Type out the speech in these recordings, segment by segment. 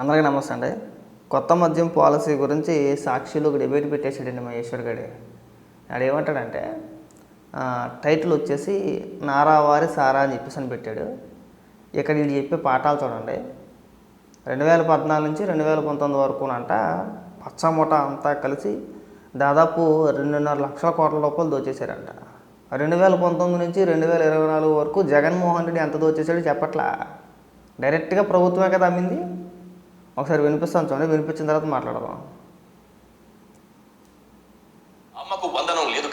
అందరికీ నమస్తే అండి. కొత్త మద్యం పాలసీ గురించి సాక్షిలో ఒక డిబేట్ పెట్టేశాడండి మహేశ్వర్ గడి. ఆడు ఏమంటాడంటే టైటిల్ వచ్చేసి నారావారి సారా అని చెప్పేసి అని పెట్టాడు. ఇక్కడ వీళ్ళు చెప్పే పాఠాలు చూడండి. రెండు వేల పద్నాలుగు నుంచి రెండు వేల పంతొమ్మిది వరకు అంట పచ్చమూట అంతా కలిసి దాదాపు రెండున్నర లక్షల కోట్ల రూపాయలు దోచేశారంట. రెండు వేల పంతొమ్మిది నుంచి రెండు వేల ఇరవై నాలుగు వరకు జగన్మోహన్ రెడ్డి ఎంత దోచేశాడో చెప్పట్లా? డైరెక్ట్గా ప్రభుత్వమే కదా అమ్మింది? ఒకసారి వినిపిస్తాను చూడండి. వినిపించిన తర్వాత మాట్లాడదాం. అమ్మకు బంధనం లేదు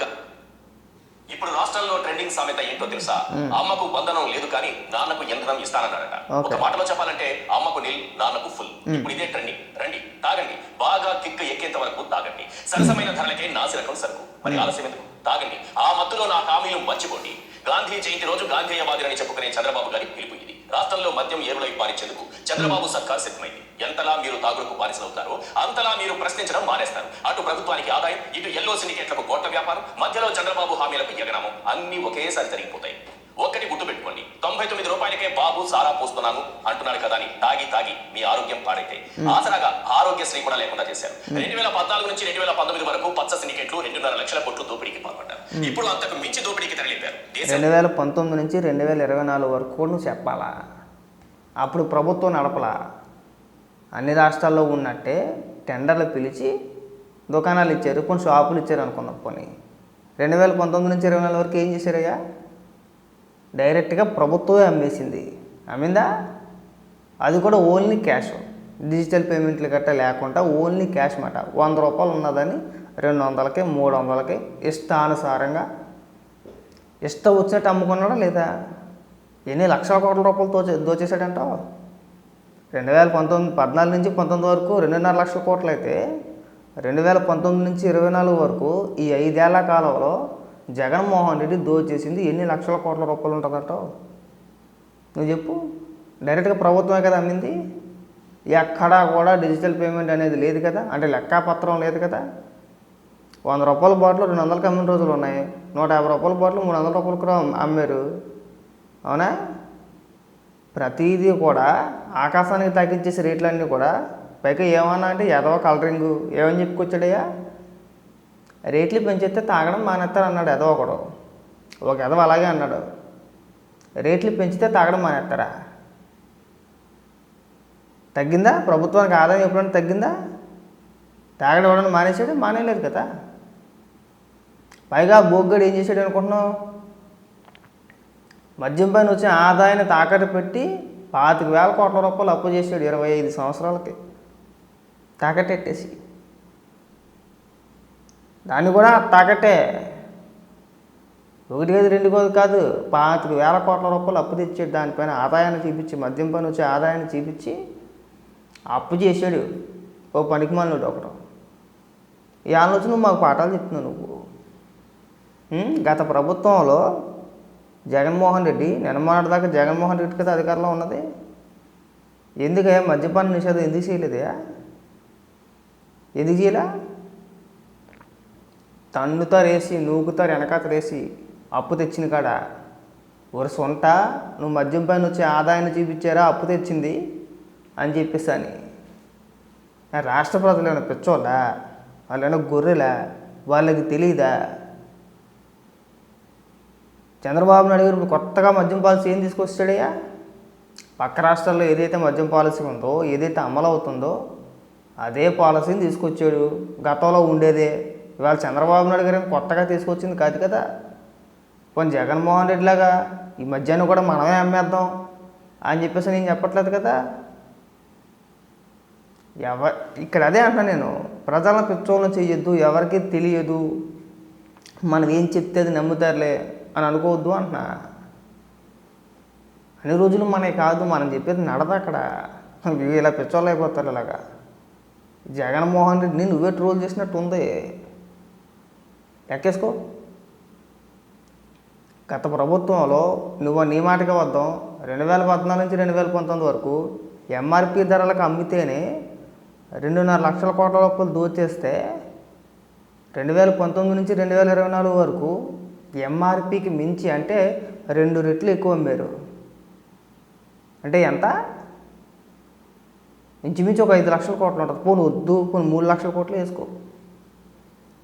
ఇప్పుడు రాష్ట్రంలో ట్రెండింగ్ సామెత ఏంటో తెలుసా? అమ్మకు బంధనం లేదు కానీ నాన్నకు ఇంధనం ఇస్తానన్నారట. ఒక మాటలో చెప్పాలంటే అమ్మకు నిల్ నాన్నకు ఫుల్. ఇప్పుడు ఇదే ట్రెండింగ్. రండి తాగండి. బాగా కిక్ ఎక్కేంత వరకు తాగండి. సరసమైన ధరలకే నాసిరకం సరుకు. మరి ఆలస్యం ఎందుకు? తాగండి. ఆ మత్తులో నా హామీలు మర్చిపోండి. గాంధీ జయంతి రోజు గాంధేయవాదులని చెప్పుకునే చంద్రబాబు గారి పిలుపు ఇది. రాష్ట్రంలో మద్యం ఏరులై పారించేందుకు చంద్రబాబు సర్కార్ సిద్ధమైంది. ఎంతలా మీరు తాగుడుకు బానిసలవుతారో అంతలా మీరు ప్రశ్నించడం మానేస్తారు. అటు ప్రభుత్వానికి ఆదాయం ఇటు ఎల్లో సిండికేట్లకు కోట్ల వ్యాపారం మధ్యలో చంద్రబాబు హామీలకు ఎగనామం అన్ని ఒకేసారి జరిగిపోతాయి. ఒక్కటి గుర్తు పెట్టుకోండి. తొంభై తొమ్మిది రూపాయలకే బాబు సారా పోస్తున్నాను అంటున్నారు కదా అని తాగి తాగి మీ ఆరోగ్యం పాడైతే. ఆసరాగా ఆరోగ్యశ్రీ కూడా లేకుండా చేశారు. రెండు వేల పద్నాలుగు నుంచి రెండు వేల పంతొమ్మిది వరకు పచ్చ సిండికేట్లు రెండున్నర లక్షల కోట్లు దోపిడీకి ఇప్పుడు అంతకు మించి దోపిడీకి తరలిపారు. రెండు వేల పంతొమ్మిది నుంచి రెండు వేల ఇరవై నాలుగు వరకు కూడా నువ్వు చెప్పాలా? అప్పుడు ప్రభుత్వం నడపలా? అన్ని రాష్ట్రాల్లో ఉన్నట్టే టెండర్లు పిలిచి దుకాణాలు ఇచ్చారు కొన్ని షాపులు ఇచ్చారు అనుకున్న పోనీ. రెండు వేల పంతొమ్మిది నుంచి ఇరవై నాలుగు వరకు ఏం చేశారయ్యా? డైరెక్ట్గా ప్రభుత్వమే అమ్మేసింది. అమ్మిందా? అది కూడా ఓన్లీ క్యాష్. డిజిటల్ పేమెంట్లు గట్రా లేకుండా ఓన్లీ క్యాష్ మాట. వంద రూపాయలు ఉన్నదని రెండు వందలకి మూడు వందలకి ఇష్టానుసారంగా ఇష్టం వచ్చినట్టు అమ్ముకున్నాడా లేదా? ఎన్ని లక్షల కోట్ల రూపాయలు దోచే దోచేశాడంటావు రెండు వేల పంతొమ్మిది పద్నాలుగు నుంచి పంతొమ్మిది వరకు రెండున్నర లక్షల కోట్లు అయితే రెండు వేల పంతొమ్మిది నుంచి ఇరవై నాలుగు వరకు ఈ ఐదేళ్ళ కాలంలో జగన్మోహన్ రెడ్డి దోచేసింది ఎన్ని లక్షల కోట్ల రూపాయలు ఉంటుందంటావు నువ్వు చెప్పు. డైరెక్ట్గా ప్రభుత్వమే కదా అమ్మింది? ఎక్కడా కూడా డిజిటల్ పేమెంట్ అనేది లేదు కదా? అంటే లెక్కాపత్రం లేదు కదా? వంద రూపాయల బాటిల్ రెండు వందలకి అమ్మిన రోజులు ఉన్నాయి. నూట యాభై రూపాయల బాటిల్ మూడు వందల రూపాయలకు కూడా అమ్మారు. అవునా? ప్రతిదీ కూడా ఆకాశానికి తగ్గించేసే రేట్లన్నీ కూడా. పైగా ఏమన్నా అంటే ఏదో కలరింగు ఏమని చెప్పుకొచ్చాడయ్యా? రేట్లు పెంచేస్తే తాగడం మానేస్తారు అన్నాడు ఎదవ ఒకడు. ఒక ఎదవ అలాగే అన్నాడు. రేట్లు పెంచితే తాగడం మానేస్తారా? తగ్గిందా? ప్రభుత్వానికి ఆదాయం ఎప్పుడైనా తగ్గిందా? తాగడం ఇవ్వడం మానేసాడు మానేయలేదు కదా. పైగా బోగ్గడు ఏం చేశాడు అనుకుంటున్నావు? మద్యం పైన వచ్చిన ఆదాయాన్ని తాకట్టు పెట్టి పాతిక వేల కోట్ల రూపాయలు అప్పు చేసాడు ఇరవై ఐదు సంవత్సరాలకి. తాకట్టెట్టేసి దాన్ని కూడా తాకట్టే. ఒకటి కాదు రెండు కాదు కాదు. పాతిక వేల కోట్ల రూపాయలు అప్పు తెచ్చాడు. దానిపైన ఆదాయాన్ని చూపించి మద్యం పైన వచ్చే ఆదాయాన్ని చూపించి అప్పు చేశాడు. ఓ పనికి మాలినోడు ఒకడు. ఈ ఆలోచన మాకు పాఠాలు చెప్తున్నావు నువ్వు. గత ప్రభుత్వంలో జగన్మోహన్ రెడ్డి నిన్నమోనాటి దాకా జగన్మోహన్ రెడ్డి కదా అధికారంలో ఉన్నది. ఎందుకయ్యా మద్యపాన నిషేధం ఎందుకు చేయలేదయా ఎందుకు చేయలే? తన్నుతారేసి నూకుతారు వెనకాతరేసి అప్పు తెచ్చిన కాడ ఒక సొంట నువ్వు మద్యం పైన వచ్చే ఆదాయాన్ని చూపించారా అప్పు తెచ్చింది అని చెప్పేసి అని. రాష్ట్ర ప్రజలు ఏమైనా పిచ్చోళ్ళా? వాళ్ళు ఏమైనా గొర్రెలా? వాళ్ళకి తెలియదా? చంద్రబాబు నాయుడు గారు ఇప్పుడు కొత్తగా మద్యం పాలసీ ఏం తీసుకొస్తాడయ్యా పక్క రాష్ట్రాల్లో ఏదైతే మద్యం పాలసీ ఉందో ఏదైతే అమలు అవుతుందో అదే పాలసీని తీసుకొచ్చాడు. గతంలో ఉండేదే. ఇవాళ చంద్రబాబు నాయుడు గారు కొత్తగా తీసుకొచ్చింది కాదు కదా. కొన్ని జగన్మోహన్ రెడ్డి లాగా ఈ మధ్యాహ్నం కూడా మనమే అమ్మేద్దాం అని చెప్పేసి నేను చెప్పట్లేదు కదా. ఎవ ఇక్కడ అదే అంటున్నా నేను. ప్రజలను పిచ్చోళ్ళని చేయొద్దు ఎవరికి తెలియదు. మనం ఏం చెప్తే అది నమ్ముతారులే. అని అనుకోవద్దు అంటున్నా. అన్ని రోజులు మనకి కాదు మనం చెప్పేది నడదు అక్కడ. ఇలా పిచ్చోళ్ళు అయిపోతారు ఇలాగా. జగన్మోహన్ రెడ్డిని నువ్వే ట్రోల్ చేసినట్టు ఉంది. ఎక్కేసుకో గత ప్రభుత్వంలో నువ్వు నీ మాటగా వద్దాం. రెండు వేల పద్నాలుగు నుంచి రెండు వేల పంతొమ్మిది వరకు ఎంఆర్పి ధరలకు అమ్మితేనే రెండున్నర లక్షల కోట్ల రూపాయలు దోచేస్తే రెండు వేల పంతొమ్మిది నుంచి రెండు వేల ఇరవై నాలుగు వరకు ఎంఆర్పికి మించి అంటే రెండు రెట్లు ఎక్కువ అమ్మారు. అంటే ఎంత? ఇంచుమించు ఒక ఐదు లక్షల కోట్లు ఉంటుంది. పోను వద్దు పోను మూడు లక్షల కోట్లు వేసుకో.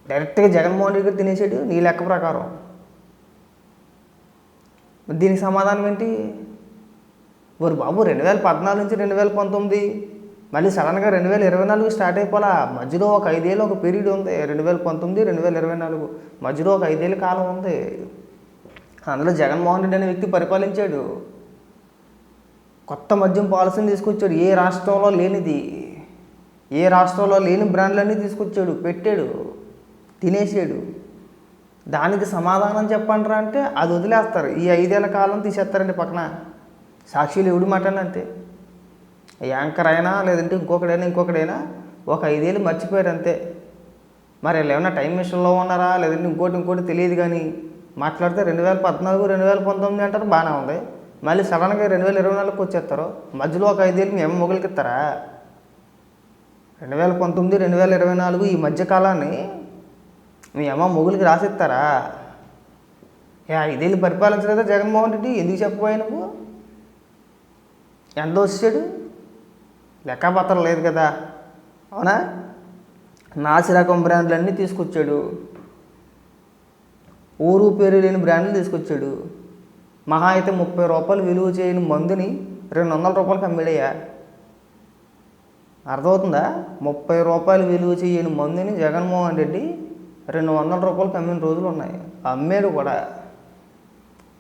డైరెక్ట్గా జగన్మోహన్ రెడ్డి గారు తినేసాడు నీ లెక్క ప్రకారం. దీనికి సమాధానం ఏంటి? వారు బాబు రెండు వేల పద్నాలుగు నుంచి రెండు వేల పంతొమ్మిది మళ్ళీ సడన్గా రెండు వేల ఇరవై నాలుగు స్టార్ట్ అయిపోలా. మధ్యలో ఒక ఐదేళ్ళు ఒక పీరియడ్ ఉంది. రెండు వేల పంతొమ్మిది రెండు వేల ఇరవై నాలుగు మధ్యలో ఒక ఐదేళ్ళ కాలం ఉంది. అందులో జగన్మోహన్ రెడ్డి అనే వ్యక్తి పరిపాలించాడు. కొత్త మద్యం పాలసీని తీసుకొచ్చాడు. ఏ రాష్ట్రంలో లేనిది ఏ రాష్ట్రంలో లేని బ్రాండ్లన్నీ తీసుకొచ్చాడు. పెట్టాడు తినేసాడు. దానికి సమాధానం చెప్పండిరా అంటే అది వదిలేస్తారు. ఈ ఐదేళ్ళ కాలం తీసేస్తారండి పక్కన. సాక్షులు ఎవడు మాట్లాడిన అంతే. యాంకర్ అయినా లేదంటే ఇంకొకడైనా ఇంకొకడైనా ఒక ఐదేళ్ళు మర్చిపోయారు అంతే. మరి వీళ్ళు ఏమన్నా టైం మిషన్లో ఉన్నారా? లేదంటే ఇంకోటి ఇంకోటి తెలియదు కానీ మాట్లాడితే రెండు వేల పద్నాలుగు రెండు వేల పంతొమ్మిది అంటారు బాగానే ఉంది. మళ్ళీ సడన్గా రెండు వేల ఇరవై నాలుగుకి వచ్చేస్తారు. మధ్యలో ఒక ఐదేళ్ళు మేము మొగులకి ఇస్తారా రెండు వేల పంతొమ్మిది రెండు వేల ఇరవై నాలుగు ఈ మధ్యకాలాన్ని మీ అమ్మ మొగులకి రాసిస్తారా? ఏ ఐదేళ్ళు పరిపాలించలేదా జగన్మోహన్ రెడ్డి? ఎందుకు చెప్పబోయా నువ్వు? ఎంత వచ్చాడు లెక్కపత్రం లేదు కదా. అవునా? నాసి రకం బ్రాండ్లన్నీ తీసుకొచ్చాడు. ఊరు పేరు లేని బ్రాండ్లు తీసుకొచ్చాడు. మహా అయితే ముప్పై రూపాయలు విలువ చేయని మందుని రెండు వందల రూపాయలకి అమ్మిడయ్యా. అర్థమవుతుందా? ముప్పై రూపాయలు విలువ చేయని మందుని జగన్మోహన్ రెడ్డి రెండు వందల రూపాయలకి అమ్మిన రోజులు ఉన్నాయి. అమ్మాడు కూడా.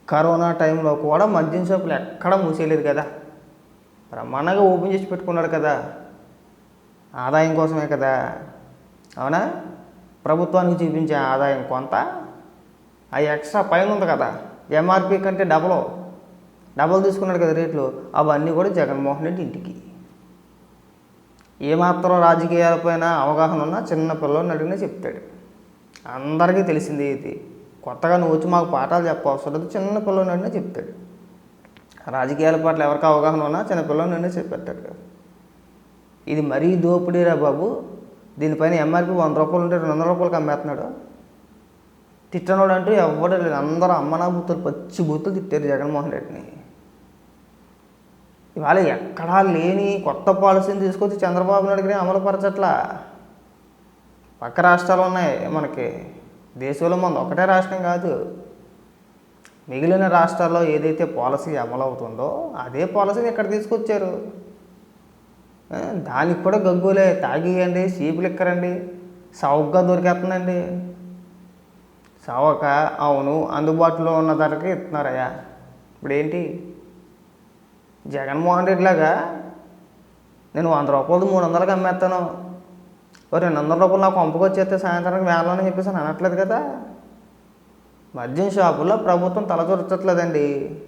కరోనా టైంలో కూడా మద్యం షాపులు ఎక్కడా మూసేయలేదు కదా. బ్రహ్మాండంగా ఓపెన్ చేసి పెట్టుకున్నాడు కదా. ఆదాయం కోసమే కదా. అవునా? ప్రభుత్వానికి చూపించే ఆదాయం కొంత ఆ ఎక్స్ట్రా పైన ఉంది కదా. ఎంఆర్పి కంటే డబల్. డబల్ తీసుకున్నాడు కదా రేట్లు. అవన్నీ కూడా జగన్మోహన్ రెడ్డి ఇంటికి. ఏమాత్రం రాజకీయాలపైన అవగాహన ఉన్నా చిన్న పిల్లల్ని అడిగినా చెప్తాడు. అందరికీ తెలిసింది ఇది. కొత్తగా నువ్వు వచ్చి మాకు పాఠాలు చెప్పవసరం లేదు. చిన్న పిల్లల్ని అడిగినా చెప్తాడు. రాజకీయాల పట్ల ఎవరికి అవగాహన ఉన్నా చిన్నపిల్లల నుండి అడిగినా ఇది మరీ దోపిడీరా బాబు. దీనిపైన ఎంఆర్పి వంద రూపాయలు ఉంటే రెండు వందల రూపాయలకి అమ్మేస్తున్నాడు. తిట్టనోడు అంటూ ఎవడు లేదు అందరూ అమ్మనా బూతులు పచ్చి బూతులు తిట్టారు జగన్మోహన్ రెడ్డిని. ఇవాళ ఎక్కడా లేని కొత్త పాలసీని తీసుకొచ్చి చంద్రబాబు నాయుడుకి అమలుపరచట్లా? పక్క రాష్ట్రాలు ఉన్నాయి మనకి. దేశంలో మన ఒకటే రాష్ట్రం కాదు. మిగిలిన రాష్ట్రాల్లో ఏదైతే పాలసీ అమలవుతుందో అదే పాలసీని ఇక్కడ తీసుకొచ్చారు? దానికి కూడా గగ్గులే తాగియండి సీపులు ఎక్కరండి సౌగ్గా దొరికేస్తుందండి. సవక అవును అందుబాటులో ఉన్న ధరకి ఇస్తున్నారయ్యా. ఇప్పుడు ఏంటి జగన్మోహన్ రెడ్డి లాగా నేను వంద రూపాయలు మూడు వందలకి అమ్మేస్తాను. ఓ రెండు వందల రూపాయలు నాకు పంపకొచ్చేస్తే సాయంత్రానికి వేలని చెప్పేసి అనట్లేదు కదా. మద్యం షాపుల్లో ప్రభుత్వం తలచొరచట్లేదండి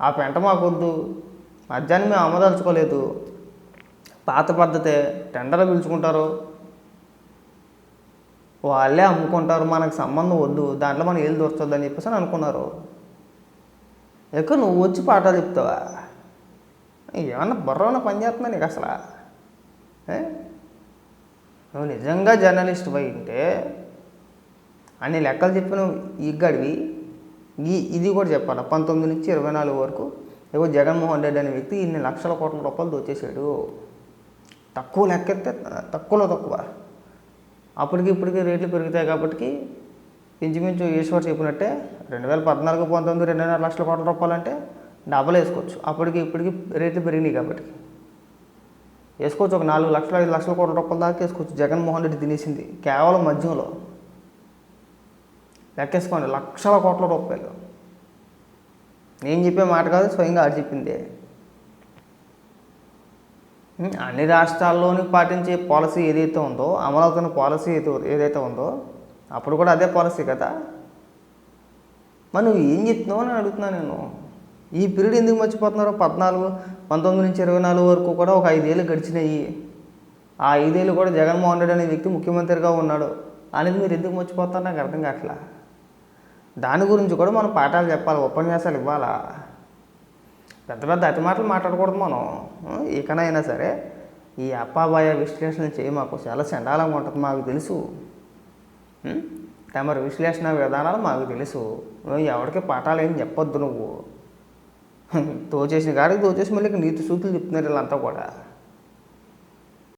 ఆ పెంట మాకొద్దు. మద్యాన్ని మేము అమ్మదలుచుకోలేదు పాత పద్ధతే టెండర్లు పిలుచుకుంటారు. వాళ్ళే అమ్ముకుంటారు. మనకు సంబంధం వద్దు. దాంట్లో మనం ఏళ్ళు దొరుకుతుంది అని చెప్పేసి అని అనుకున్నారు. ఎక్కడ నువ్వు వచ్చి పాఠాలు చెప్తావా? ఏమన్నా బుర్రన పని చేస్తున్నా నీకు అసలు? నువ్వు నిజంగా జర్నలిస్ట్ పోయి ఉంటే అన్ని లెక్కలు చెప్పిన ఈ గడివి ఈ ఇది కూడా చెప్పాలి? పంతొమ్మిది నుంచి ఇరవై నాలుగు వరకు ఏవో జగన్మోహన్ రెడ్డి అనే వ్యక్తి ఇన్ని లక్షల కోట్ల రూపాయలు దోచేశాడు. తక్కువ లెక్కెత్తే తక్కువలో తక్కువ. అప్పటికి ఇప్పటికి రేట్లు పెరుగుతాయి కాబట్టి ఇంచుమించు ఈశ్వర్ చెప్పినట్టే రెండు వేల పద్నాలుగు పంతొమ్మిది రెండున్నర లక్షల కోట్ల రూపాయలు అంటే డబల్ వేసుకోవచ్చు. అప్పటికి ఇప్పటికి రేట్లు పెరిగినాయి కాబట్టి వేసుకోవచ్చు ఒక నాలుగు లక్షల ఐదు లక్షల కోట్ల రూపాయల దాకా వేసుకోవచ్చు. జగన్మోహన్ రెడ్డి తినేసింది. కేవలం మధ్యంలో లెక్కేసుకోండి. లక్షల కోట్ల రూపాయలు. నేను చెప్పే మాట కాదు స్వయంగా ఆడు చెప్పింది. అన్ని రాష్ట్రాల్లోని పాటించే పాలసీ ఏదైతే ఉందో అమలవుతున్న పాలసీ ఏదైతే ఉందో అప్పుడు కూడా అదే పాలసీ కదా. మరి నువ్వు ఏం చెప్తున్నావు అని అడుగుతున్నా నేను. ఈ పీరియడ్ ఎందుకు మర్చిపోతున్నారు? పద్నాలుగు పంతొమ్మిది నుంచి ఇరవై నాలుగు వరకు కూడా ఒక ఐదేళ్ళు గడిచినాయి. ఆ ఐదేళ్ళు కూడా జగన్మోహన్ రెడ్డి అనే వ్యక్తి ముఖ్యమంత్రిగా ఉన్నాడు. అనేది మీరు ఎందుకు మర్చిపోతారు నాకు అర్థం కావట్లా. దాని గురించి కూడా మనం పాఠాలు చెప్పాలి ఉపన్యాసాలు ఇవ్వాలా? పెద్ద పెద్ద అతి మాటలు మాట్లాడకూడదు మనం. ఇకనైనా సరే ఈ అప్పాబాయ విశ్లేషణ చేయి మాకు. చాలా చండాలంగా ఉంటుంది మాకు తెలుసు. ఉం? తమరి విశ్లేషణ విధానాలు మాకు తెలుసు. నువ్వు ఎవరికి పాఠాలు ఏం చెప్పొద్దు నువ్వు. తోచేసిన కాడికి తోచేసి మళ్ళీ నీతి సూతులు చెప్తున్నారు వీళ్ళంతా కూడా.